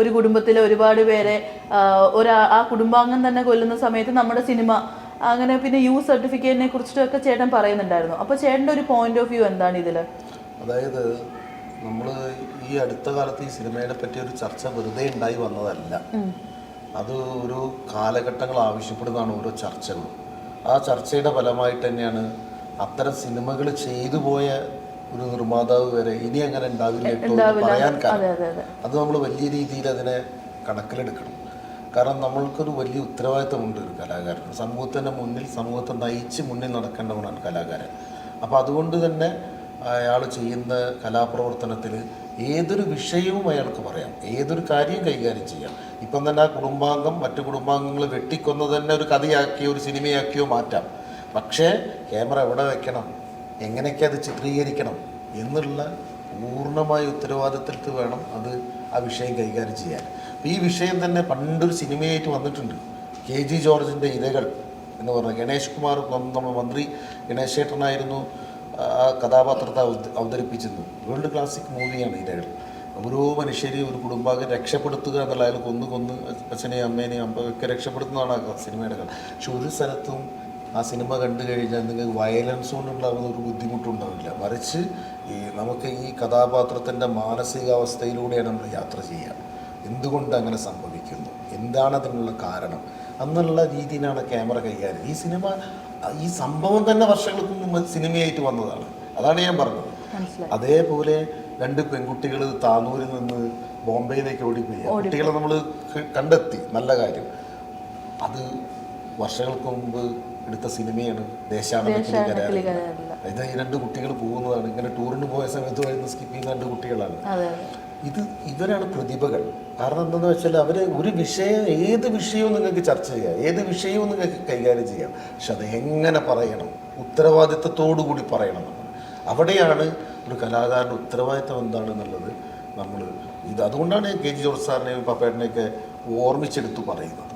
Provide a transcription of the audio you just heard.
ഒരു കുടുംബത്തിലെ ഒരുപാട് പേരെ ഒരാ ആ കുടുംബാംഗം തന്നെ കൊല്ലുന്ന സമയത്ത് നമ്മുടെ സിനിമ അങ്ങനെ പിന്നെ യു സർട്ടിഫിക്കറ്റിനെ കുറിച്ചിട്ടൊക്കെ ചേട്ടൻ പറയുന്നുണ്ടായിരുന്നു. അപ്പോൾ ചേട്ടന്റെ ഒരു പോയിന്റ് ഓഫ് വ്യൂ എന്താണ് ഇതിൽ അതായത് നമ്മൾ ഈ അടുത്ത കാലത്ത് ഈ സിനിമയെ പറ്റി ഒരു ചർച്ച വെറുതെ ഉണ്ടായി വന്നതല്ല. അത് ഒരു കാലഘട്ടങ്ങൾ ആവശ്യപ്പെടുന്നതാണ് ഓരോ ചർച്ചകളും. ആ ചർച്ചയുടെ ഫലമായിട്ട് തന്നെയാണ് അത്തരം സിനിമകൾ ചെയ്തു പോയ ഒരു നിർമ്മാതാവ് വരെ ഇനി അങ്ങനെ ഉണ്ടാവില്ല കേട്ടോ എന്ന് പറയാൻ കാരണം. അത് നമ്മൾ വലിയ രീതിയിൽ അതിനെ കണക്കിലെടുക്കണം. കാരണം നമ്മൾക്കൊരു വലിയ ഉത്തരവാദിത്തമുണ്ട് ഒരു കലാകാരൻ സമൂഹത്തിന്റെ മുന്നിൽ സമൂഹത്തെ നയിച്ച് മുന്നിൽ നടക്കേണ്ടവനാണ് കലാകാരൻ. അപ്പോൾ അതുകൊണ്ട് തന്നെ അയാൾ ചെയ്യുന്ന കലാപ്രവർത്തനത്തിൽ ഏതൊരു വിഷയവും അയാൾക്ക് പറയാം. ഏതൊരു കാര്യവും കൈകാര്യം ചെയ്യാം. ഇപ്പം തന്നെ ആ കുടുംബാംഗം മറ്റു കുടുംബാംഗങ്ങൾ വെട്ടിക്കൊന്ന് തന്നെ ഒരു കഥയാക്കിയോ ഒരു സിനിമയാക്കിയോ മാറ്റാം. പക്ഷേ ക്യാമറ എവിടെ വെക്കണം? എങ്ങനെയൊക്കെ അത് ചിത്രീകരിക്കണം? എന്നുള്ള പൂർണമായ ഉത്തരവാദിത്തത്തിൽ വേണം അത് ആ വിഷയം കൈകാര്യം ചെയ്യാൻ. അപ്പോൾ ഈ വിഷയം തന്നെ പണ്ടൊരു സിനിമയായിട്ട് വന്നിട്ടുണ്ട്. കെ ജി ജോർജിന്റെ ഇരകൾ എന്ന് പറഞ്ഞ ഗണേഷ് കുമാർ നമ്മുടെ മന്ത്രി ഗണേശ് ചേട്ടനായിരുന്നു. ആ കഥാപാത്രത്തെ അവതരിപ്പിച്ചത് വേൾഡ് ക്ലാസിക് മൂവിയാണ് ഇരകൾ. ഓരോ മനുഷ്യരെയും ഒരു കുടുംബാംഗം രക്ഷപ്പെടുത്തുക എന്നുള്ള അയാൾ കൊന്നു കൊന്ന് അച്ഛനെയും അമ്മേനെയും അമ്മയൊക്കെ രക്ഷപ്പെടുത്തുന്നതാണ് ആ സിനിമയുടെ കഥ. പക്ഷെ ഒരു സ്ഥലത്തും ആ സിനിമ കണ്ടു കഴിഞ്ഞാൽ നിങ്ങൾക്ക് വയലൻസ് കൊണ്ടുണ്ടാകുന്ന ഒരു ബുദ്ധിമുട്ടുണ്ടാവില്ല. മറിച്ച് ഈ നമുക്ക് ഈ കഥാപാത്രത്തിന്റെ മാനസികാവസ്ഥയിലൂടെയാണ് നമ്മൾ യാത്ര ചെയ്യുക. എന്തുകൊണ്ട് അങ്ങനെ സംഭവിക്കുന്നു? എന്താണ് അതിനുള്ള കാരണം? എന്നുള്ള രീതിയിലാണ് ക്യാമറ കൈകാര്യം. ഈ സിനിമ ഈ സംഭവം തന്നെ വർഷങ്ങൾക്ക് മുമ്പ് സിനിമയായിട്ട് വന്നതാണ്. അതാണ് ഞാൻ പറഞ്ഞത്. അതേപോലെ രണ്ട് പെൺകുട്ടികൾ താനൂരിൽ നിന്ന് ബോംബെയിലേക്ക് ഓടിപ്പോയി. കുട്ടികളെ നമ്മൾ കണ്ടെത്തി. നല്ല കാര്യം. അത് വർഷങ്ങൾക്ക് മുമ്പ് എടുത്ത സിനിമയാണ് ദേശാടനക്കിളി ദേശാടനക്കിളി കരാറില്ല കരാറില്ല. ഇത് ഈ രണ്ട് കുട്ടികൾ പോകുന്നതാണ്. ഇങ്ങനെ ടൂറിന് പോയ സമയത്ത് വരുന്ന സ്കിപ്പ് ചെയ്യുന്ന രണ്ട് കുട്ടികളാണ്. ഇത് ഇവരാണ് പ്രതിഭകൾ. കാരണം എന്താണെന്ന് വെച്ചാൽ അവർ ഒരു വിഷയം ഏത് വിഷയവും നിങ്ങൾക്ക് ചർച്ച ചെയ്യാം. ഏത് വിഷയവും നിങ്ങൾക്ക് കൈകാര്യം ചെയ്യാം. പക്ഷെ അത് എങ്ങനെ പറയണം? ഉത്തരവാദിത്തത്തോടു കൂടി പറയണം നമ്മൾ. അവിടെയാണ് ഒരു കലാകാരന്റെ ഉത്തരവാദിത്തം എന്താണെന്നുള്ളത് നമ്മൾ ഇത് അതുകൊണ്ടാണ് കെ ജി ജോർജ് സാറിനെയും പപ്പേട്ടനെയൊക്കെ ഓർമ്മിച്ചെടുത്ത് പറയുന്നത്.